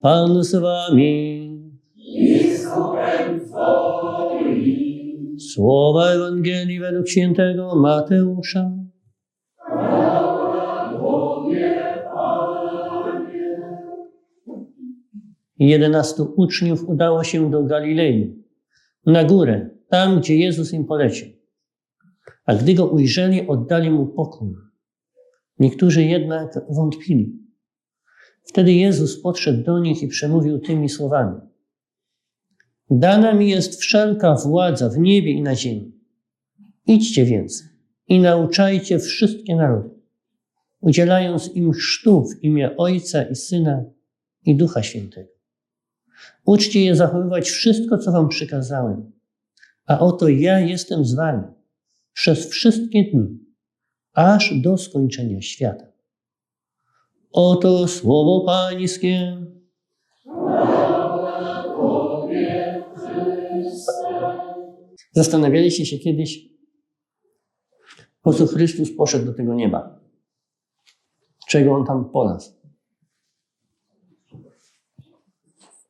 Pan z wami. Słowa Ewangelii według świętego Mateusza. Jedenastu uczniów udało się do Galilei, na górę, tam gdzie Jezus im polecił. A gdy go ujrzeli, oddali mu pokój. Niektórzy jednak wątpili. Wtedy Jezus podszedł do nich i przemówił tymi słowami: Dana mi jest wszelka władza w niebie i na ziemi. Idźcie więc i nauczajcie wszystkie narody, udzielając im chrztu w imię Ojca i Syna i Ducha Świętego. Uczcie je zachowywać wszystko, co wam przykazałem. A oto ja jestem z wami przez wszystkie dni, aż do skończenia świata. Oto słowo Pańskie. Zastanawialiście się kiedyś, po co Chrystus poszedł do tego nieba? Czego on tam ponadł?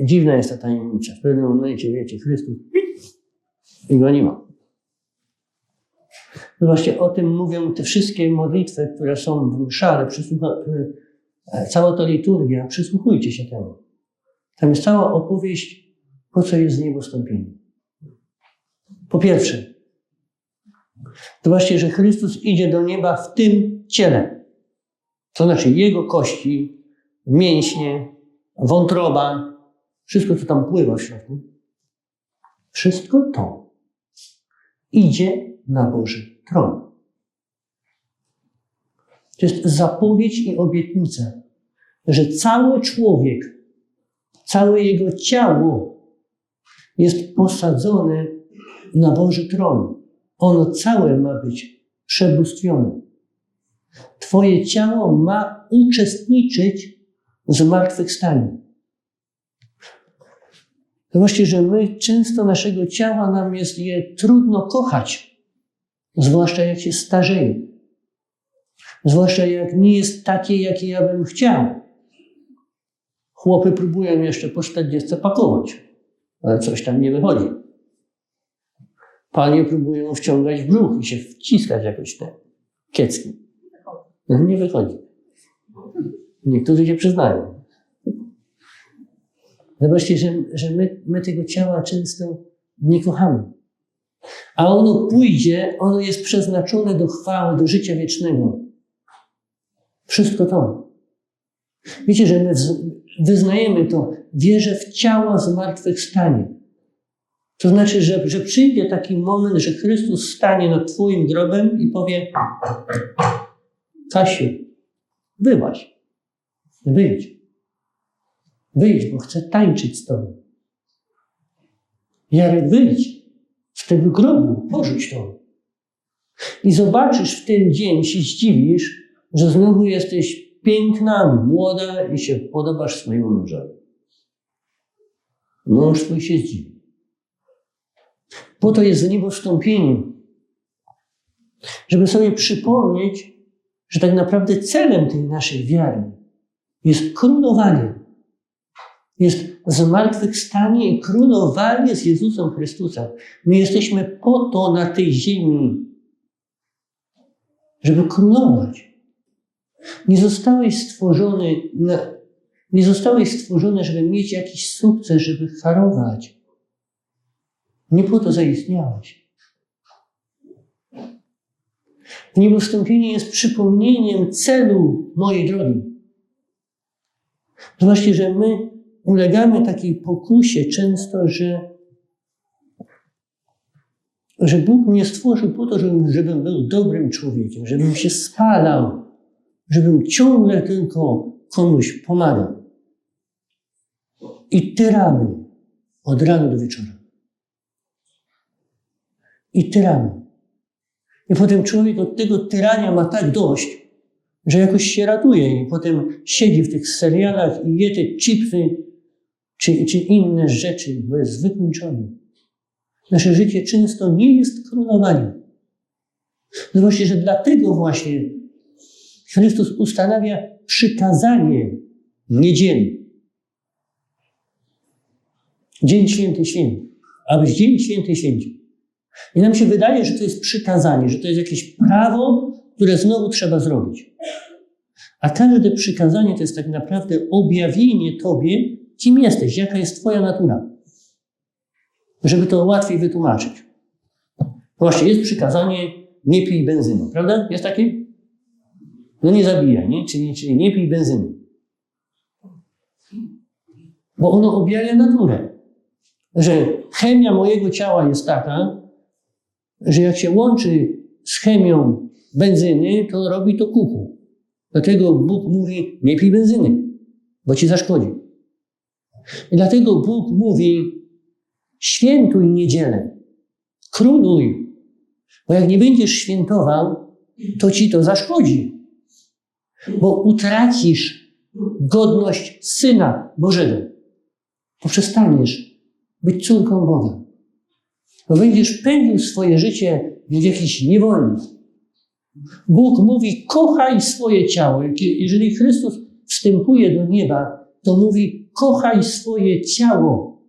Dziwna jest ta tajemnica. W pewnym momencie, wiecie, Chrystus i go nie ma. No właśnie o tym mówią te wszystkie modlitwy, które są w mszale, cała ta liturgia, przysłuchujcie się temu. Tam jest cała opowieść, po co jest niebostąpienie. Po pierwsze, to właśnie, że Chrystus idzie do nieba w tym ciele. To znaczy Jego kości, mięśnie, wątroba, wszystko, co tam pływa w środku. Wszystko to idzie na Boży tron. To jest zapowiedź i obietnica, że cały człowiek, całe jego ciało jest posadzone na Boży tron. Ono całe ma być przebóstwione. Twoje ciało ma uczestniczyć w zmartwychwstaniu. Właśnie, że my często naszego ciała nam jest je trudno kochać, zwłaszcza jak się starzeje. Zwłaszcza jak nie jest takie, jakie ja bym chciał. Chłopy próbują jeszcze po 40 pakować, ale coś tam nie wychodzi. Panie próbują wciągać w brzuch i się wciskać jakoś te kiecki. No, nie wychodzi. Niektórzy się przyznają. Zobaczcie, że, że my, my tego ciała często nie kochamy. A ono pójdzie, ono jest przeznaczone do chwały, do życia wiecznego. Wszystko to. Wiecie, że my wyznajemy to, wierzę w ciało zmartwychwstanie. To znaczy, że, że przyjdzie taki moment, że Chrystus stanie nad Twoim grobem i powie: Kasiu, wyłaź, wyjdź. Wyjdź, bo chcę tańczyć z Tobą. Jarek, wyjdź z tego grobu, porzuć to. I zobaczysz w ten dzień, się zdziwisz, że znowu jesteś piękna, młoda i się podobasz swojemu mężowi. Mąż twój się zdziwi. Po to jest niebowstąpienie, żeby sobie przypomnieć, że tak naprawdę celem tej naszej wiary jest królowanie. Jest zmartwychwstanie i królowanie z Jezusem Chrystusem. My jesteśmy po to na tej ziemi, żeby królować. Nie zostałeś stworzony, na, nie zostałeś stworzony, żeby mieć jakiś sukces, żeby harować. Nie po to zaistniałeś. Niebowstąpienie jest przypomnieniem celu mojej drogi. Zobaczcie, że my ulegamy takiej pokusie często, że, że Bóg mnie stworzył po to, żebym, żebym był dobrym człowiekiem, żebym się spalał, żebym ciągle tylko komuś pomagał. I tyramy od rana do wieczora. I tyramy. I potem człowiek od tego tyrania ma tak dość, że jakoś się ratuje i potem siedzi w tych serialach i je te chipsy czy, czy inne rzeczy, bo jest wykończony. Nasze życie często nie jest królowaniem. Zobaczcie, że dlatego właśnie Chrystus ustanawia przykazanie niedzieli. Dzień święty święty. Abyś dzień święty święcił. I nam się wydaje, że to jest przykazanie, że to jest jakieś prawo, które znowu trzeba zrobić. A każde przykazanie to jest tak naprawdę objawienie Tobie, kim jesteś, jaka jest Twoja natura. Żeby to łatwiej wytłumaczyć. Właśnie jest przykazanie, nie pij benzyny, prawda? Jest takie? No nie zabijaj, nie? Czyli, czyli nie pij benzyny. Bo ono objawia naturę. Że chemia mojego ciała jest taka, że jak się łączy z chemią benzyny, to robi to kuku. Dlatego Bóg mówi, nie pij benzyny, bo ci zaszkodzi. I dlatego Bóg mówi, świętuj niedzielę, króluj, bo jak nie będziesz świętował, to ci to zaszkodzi, bo utracisz godność Syna Bożego, bo być córką Boga, bo będziesz pędził swoje życie w jakiś niewolnik. Bóg mówi, kochaj swoje ciało. Jeżeli Chrystus wstępuje do nieba, to mówi, kochaj swoje ciało.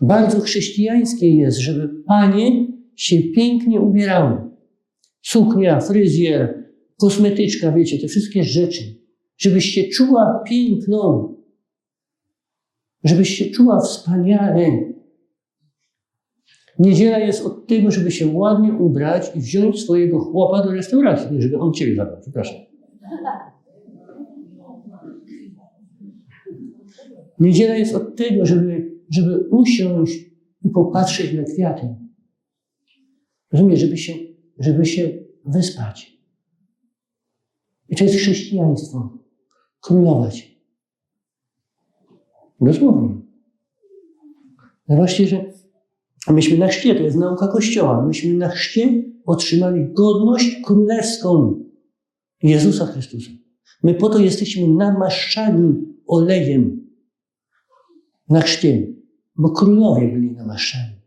Bardzo chrześcijańskie jest, żeby panie się pięknie ubierały. Suknia, fryzjer, kosmetyczka, wiecie, te wszystkie rzeczy. Żebyś się czuła piękną. Żebyś się czuła wspaniale. Niedziela jest od tego, żeby się ładnie ubrać i wziąć swojego chłopa do restauracji. Nie, żeby on ciebie zabrał, przepraszam. Niedziela jest od tego, żeby, żeby usiąść i popatrzeć na kwiaty. Rozumiesz, żeby się, żeby się wyspać. I to jest chrześcijaństwo. Królować. Dosłownie. No właśnie, że myśmy na chrzcie, to jest nauka Kościoła, myśmy na chrzcie otrzymali godność królewską Jezusa Chrystusa. My po to jesteśmy namaszczani olejem na chrzcie, bo królowie byli namaszczani.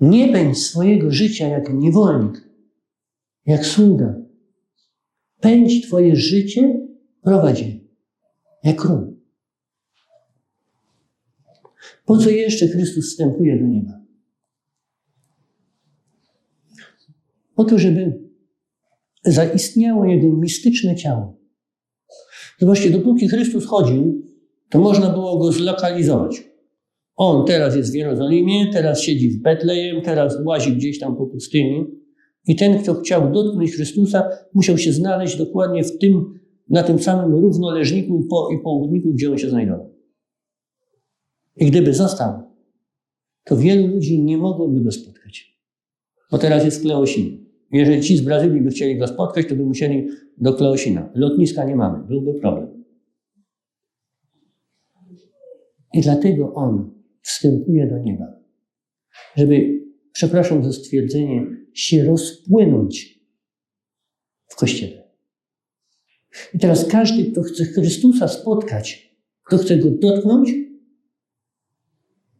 Nie pędź swojego życia jak niewolnik, jak sługa. Pędź Twoje życie, prowadź je, jak król. Po co jeszcze Chrystus wstępuje do nieba? Po to, żeby zaistniało Jego mistyczne ciało. Zobaczcie, dopóki Chrystus chodził, to można było Go zlokalizować. On teraz jest w Jerozolimie, teraz siedzi w Betlejem, teraz łazi gdzieś tam po pustyni. I ten, kto chciał dotknąć Chrystusa, musiał się znaleźć dokładnie w tym, na tym samym równoleżniku i południku, gdzie on się znajdował. I gdyby został, to wielu ludzi nie mogłoby go spotkać. Bo teraz jest w Kleosinie. Jeżeli ci z Brazylii by chcieli go spotkać, to by musieli do Kleosina. Lotniska nie mamy, byłby problem. I dlatego on wstępuje do nieba, żeby, przepraszam za stwierdzenie, się rozpłynąć w kościele. I teraz każdy, kto chce Chrystusa spotkać, kto chce go dotknąć,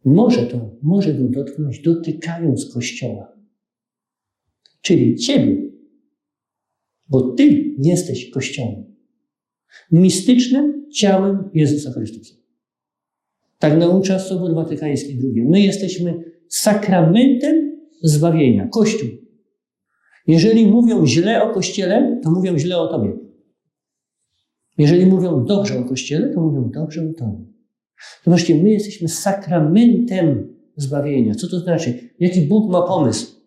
może to, może go dotknąć dotykając Kościoła. Czyli Ciebie, bo Ty jesteś Kościołem. Mistycznym ciałem Jezusa Chrystusa. Tak naucza Sobór Watykański II. My jesteśmy sakramentem zbawienia. Kościół. Jeżeli mówią źle o Kościele, to mówią źle o Tobie. Jeżeli mówią dobrze o Kościele, to mówią dobrze o Tobie. Zobaczcie, my jesteśmy sakramentem zbawienia. Co to znaczy? Jaki Bóg ma pomysł?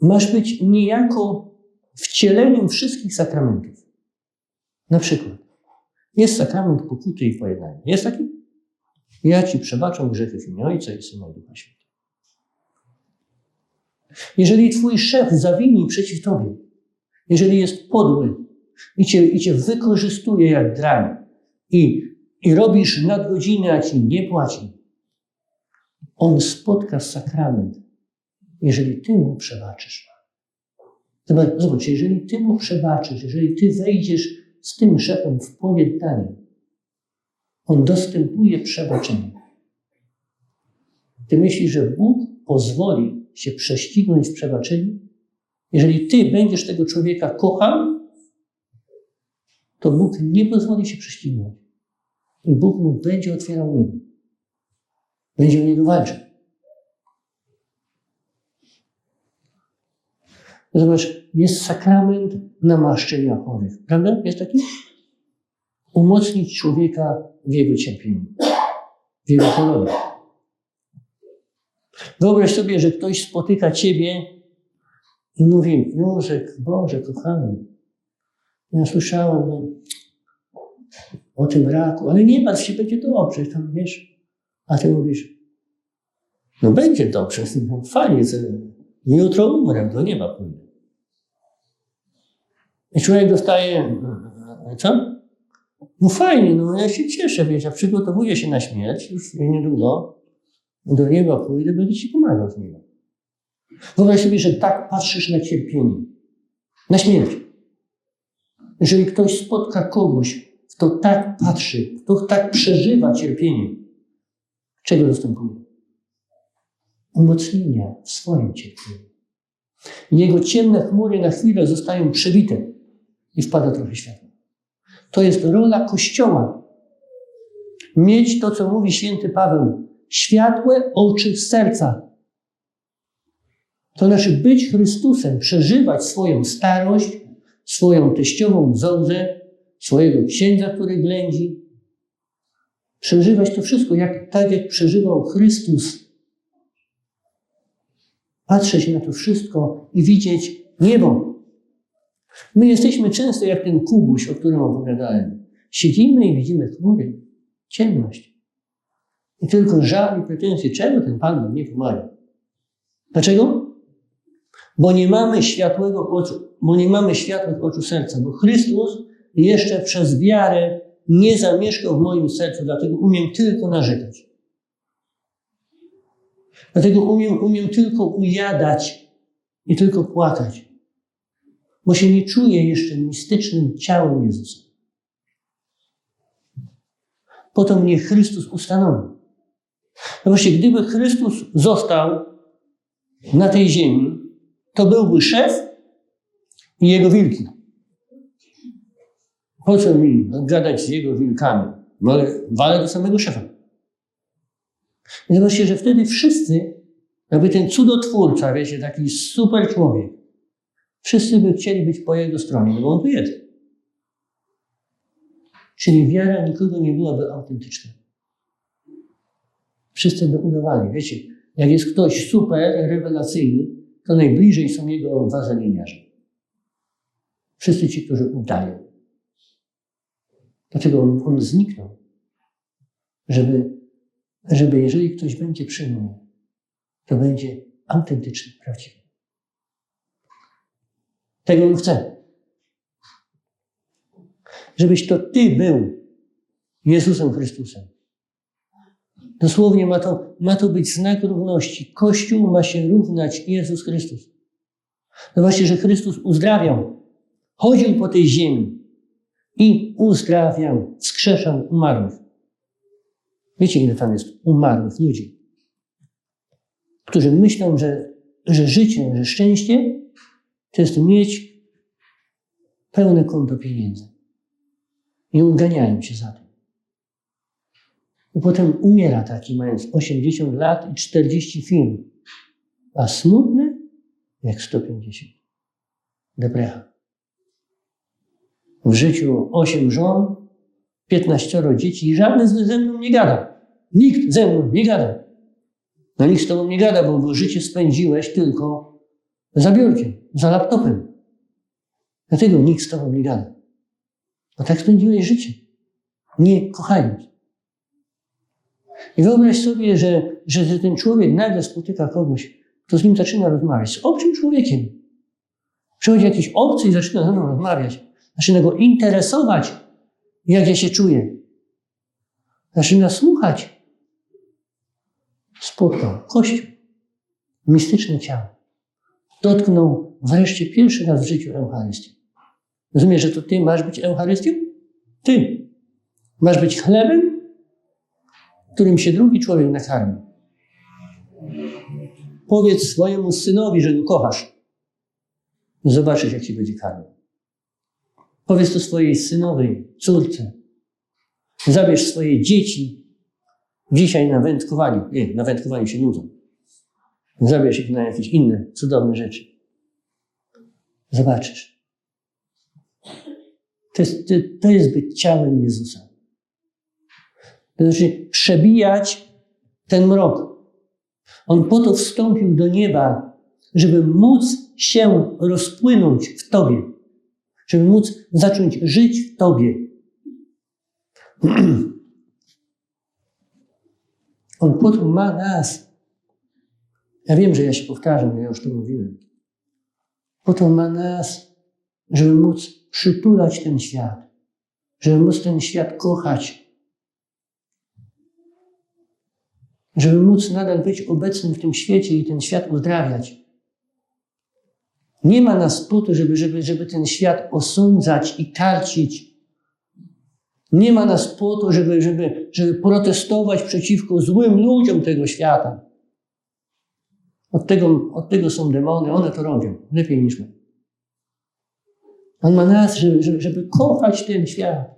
Masz być niejako wcieleniem wszystkich sakramentów. Na przykład, jest sakrament pokuty i pojednania. Jest taki? Ja ci przebaczam grzechy w imię Ojca i Syna i Ducha Świętego. Jeżeli twój szef zawini przeciw tobie, jeżeli jest podły i cię, i cię wykorzystuje jak drań i, i robisz nadgodziny, a ci nie płaci, on spotka sakrament, jeżeli ty mu przebaczysz. Zobacz, jeżeli ty mu przebaczysz, jeżeli ty wejdziesz z tym szefem w pojednanie. On dostępuje przebaczenia. Ty myślisz, że Bóg pozwoli się prześcignąć w przebaczeniu? Jeżeli ty będziesz tego człowieka kochał, to Bóg nie pozwoli się prześcignąć. I Bóg mu będzie otwierał niebo. Będzie o niego walczył. Zobacz, jest sakrament namaszczenia chorych. Prawda? Jest taki? Umocnić człowieka w jego cierpieniu, w jego chorobie. Wyobraź sobie, że ktoś spotyka ciebie i mówi: Józek, Boże, kochany, ja słyszałem o tym raku, ale nie martw się, będzie dobrze, tam wiesz. A ty mówisz: No będzie dobrze, no, fajnie, jutro umrę, do nieba pójdę. I człowiek dostaje, co? No fajnie, no ja się cieszę, wiesz, ja przygotowuję się na śmierć, już niedługo do nieba pójdę, będę ci pomagał z nieba. Wyobraź sobie, że tak patrzysz na cierpienie, na śmierć. Jeżeli ktoś spotka kogoś, kto tak patrzy, kto tak przeżywa cierpienie, czego dostępuje? Umocnienia w swoim cierpieniu. Jego ciemne chmury na chwilę zostają przebite i wpada trochę światła. To jest rola Kościoła. Mieć to, co mówi święty Paweł, światłe oczy serca. To znaczy być Chrystusem, przeżywać swoją starość, swoją teściową zołzę, swojego księdza, który ględzi. Przeżywać to wszystko, jak, tak jak przeżywał Chrystus. Patrzeć na to wszystko i widzieć niebo. My jesteśmy często jak ten kubuś, o którym opowiadałem. Siedzimy i widzimy chmury, ciemność. I tylko żal i pretensje, czemu ten Pan nam nie pomaga. Dlaczego? Bo nie mamy światłego oczu, bo nie mamy światłych oczu serca, bo Chrystus jeszcze przez wiarę nie zamieszkał w moim sercu, dlatego umiem tylko narzekać. Dlatego umiem, umiem tylko ujadać i tylko płakać, bo się nie czuję jeszcze mistycznym ciałem Jezusa. Potem mnie Chrystus ustanowił. No właśnie, gdyby Chrystus został na tej ziemi, to byłby szef i jego wilki. Po co mi gadać z jego wilkami? No, walę do samego szefa. I zobaczcie, że wtedy wszyscy, jakby ten cudotwórca, wiecie, taki super człowiek, wszyscy by chcieli być po jego stronie, no bo on tu jest. Czyli wiara nikogo nie byłaby autentyczna. Wszyscy udawali. Wiecie, jak jest ktoś super, rewelacyjny, to najbliżej są jego wazaliniarze. Wszyscy ci, którzy udają. Dlaczego on, on zniknął? Żeby, żeby jeżeli ktoś będzie przy mnie, to będzie autentyczny, prawdziwy. Tego on chce. Żebyś to Ty był Jezusem Chrystusem. Dosłownie ma to, ma to być znak równości. Kościół ma się równać Jezus Chrystus. No właśnie, że Chrystus uzdrawiał. Chodził po tej ziemi i uzdrawiał, wskrzeszał umarłych. Wiecie, ile tam jest umarłych ludzi, którzy myślą, że, że życie, że szczęście to jest mieć pełne konto pieniędzy. I uganiają się za tym. I potem umiera taki, mając 80 lat i 40 firm. A smutny jak 150. Deprecha. W życiu 8 żon, 15 dzieci i żaden ze mną nie gada. Nikt ze mną nie gada. No nikt z tobą nie gada, bo, bo życie spędziłeś tylko za biurkiem, za laptopem. Dlatego nikt z tobą nie gada. Bo tak spędziłeś życie. Nie kochając. I wyobraź sobie, że, że ten człowiek nagle spotyka kogoś, kto z nim zaczyna rozmawiać, z obcym człowiekiem. Przychodzi jakiś obcy i zaczyna ze mną rozmawiać. Zaczyna go interesować, jak ja się czuję. Zaczyna słuchać. Spotkał Kościół, mistyczne ciało. Dotknął wreszcie pierwszy raz w życiu Eucharystię. Rozumiesz, że to ty masz być Eucharystią? Ty. Masz być chlebem, którym się drugi człowiek nakarmi. Powiedz swojemu synowi, że go kochasz. Zobaczysz, jak ci będzie karmił. Powiedz to swojej synowej, córce. Zabierz swoje dzieci dzisiaj na wędkowanie. Nie, na wędkowanie się nudzą. Zabierz ich na jakieś inne cudowne rzeczy. Zobaczysz. To jest, to, to jest być ciałem Jezusa. To znaczy przebijać ten mrok. On po to wstąpił do nieba, żeby móc się rozpłynąć w Tobie, żeby móc zacząć żyć w Tobie. On po to ma nas. Ja wiem, że ja się powtarzam, ja już to mówiłem. Po to ma nas, żeby móc przytulać ten świat, żeby móc ten świat kochać, żeby móc nadal być obecnym w tym świecie i ten świat uzdrawiać. Nie ma nas po to, żeby, żeby, żeby ten świat osądzać i karcić. Nie ma nas po to, żeby, żeby, żeby protestować przeciwko złym ludziom tego świata. Od tego, od tego są demony, one to robią lepiej niż my. On ma nas, żeby, żeby, żeby kochać ten świat.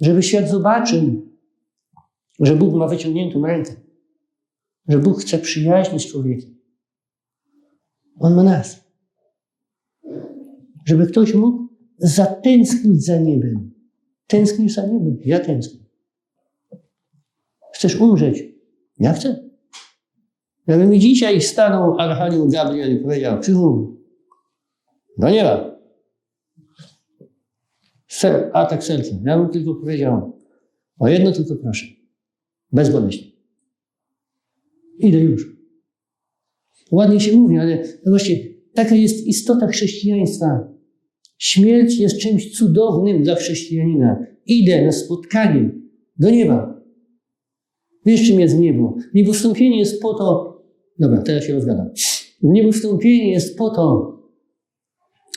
Żeby świat zobaczył, że Bóg ma wyciągniętą rękę, że Bóg chce przyjaźni z człowiekiem. On ma nas. Żeby ktoś mógł zatęsknić za niebem. Tęsknisz za niebem? Ja tęsknię. Chcesz umrzeć? Ja chcę. Gdyby mi dzisiaj stanął Archanioł Gabriel i powiedział, Krzychu, do nieba. Ser, atak serca. Ja bym tylko powiedział, o jedno tylko proszę. Bezboleśnie. Idę już. Ładnie się mówi, ale właśnie taka jest istota chrześcijaństwa. Śmierć jest czymś cudownym dla chrześcijanina. Idę na spotkanie do nieba. Wiesz, czym jest niebo? Niebowstąpienie jest po to, dobra, teraz się rozgadam. Niebowstąpienie jest po to,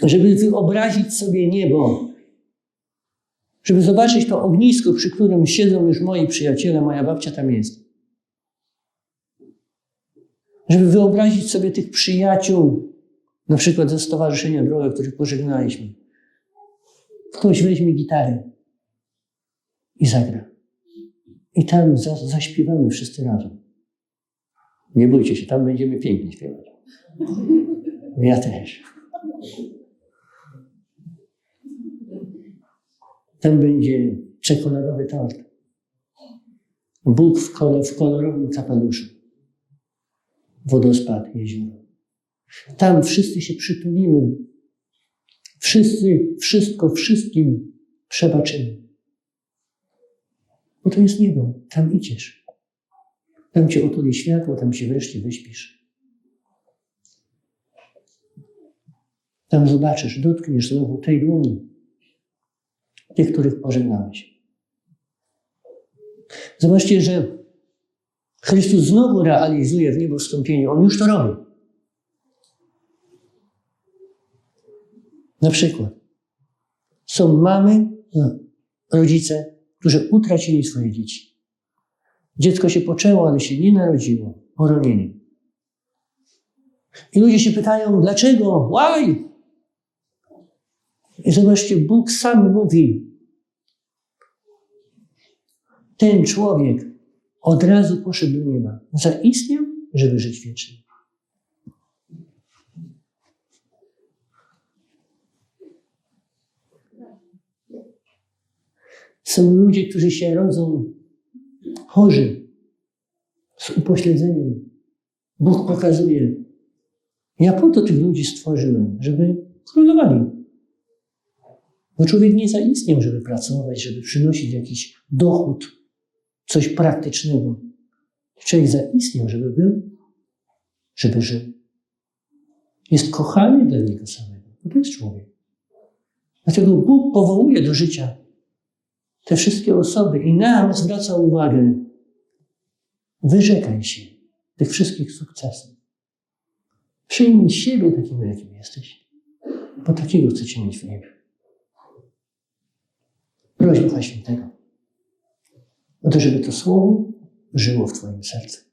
żeby wyobrazić sobie niebo, żeby zobaczyć to ognisko, przy którym siedzą już moi przyjaciele, moja babcia tam jest. Żeby wyobrazić sobie tych przyjaciół, na przykład ze Stowarzyszenia Droga, których pożegnaliśmy. Ktoś weźmie gitarę i zagra. I tam za, zaśpiewamy wszyscy razem. Nie bójcie się, tam będziemy pięknie śpiewać. Ja też. Tam będzie czekoladowy tort. Bóg w, kolor, w kolorowym kapeluszu. Wodospad, jezioro. Tam wszyscy się przytulimy. Wszyscy, wszystko, wszystkim przebaczymy. Bo to jest niebo. Tam idziesz. Tam cię otuli światło, tam się wreszcie wyśpisz. Tam zobaczysz, dotkniesz znowu tej dłoni, tych, których pożegnałeś. Zobaczcie, że Chrystus znowu realizuje w niebo wstąpienie. On już to robi. Na przykład są mamy, no, rodzice, którzy utracili swoje dzieci. Dziecko się poczęło, ale się nie narodziło. Poronienie. I ludzie się pytają, dlaczego? Why? I zobaczcie, Bóg sam mówi, ten człowiek od razu poszedł do nieba. Zaistniał, żeby żyć wiecznie. Są ludzie, którzy się rodzą chorzy, z upośledzeniem. Bóg pokazuje, ja po to tych ludzi stworzyłem, żeby królowali. Bo człowiek nie zaistniał, żeby pracować, żeby przynosić jakiś dochód, coś praktycznego. Człowiek zaistniał, żeby był, żeby żył. Jest kochany dla niego samego, bo to jest człowiek. Dlatego Bóg powołuje do życia te wszystkie osoby i nam zwraca uwagę. Wyrzekaj się tych wszystkich sukcesów. Przyjmij siebie takim, jakim jesteś, bo takiego chcecie mieć w niebie. Proś Ducha Świętego o to, żeby to słowo żyło w Twoim sercu.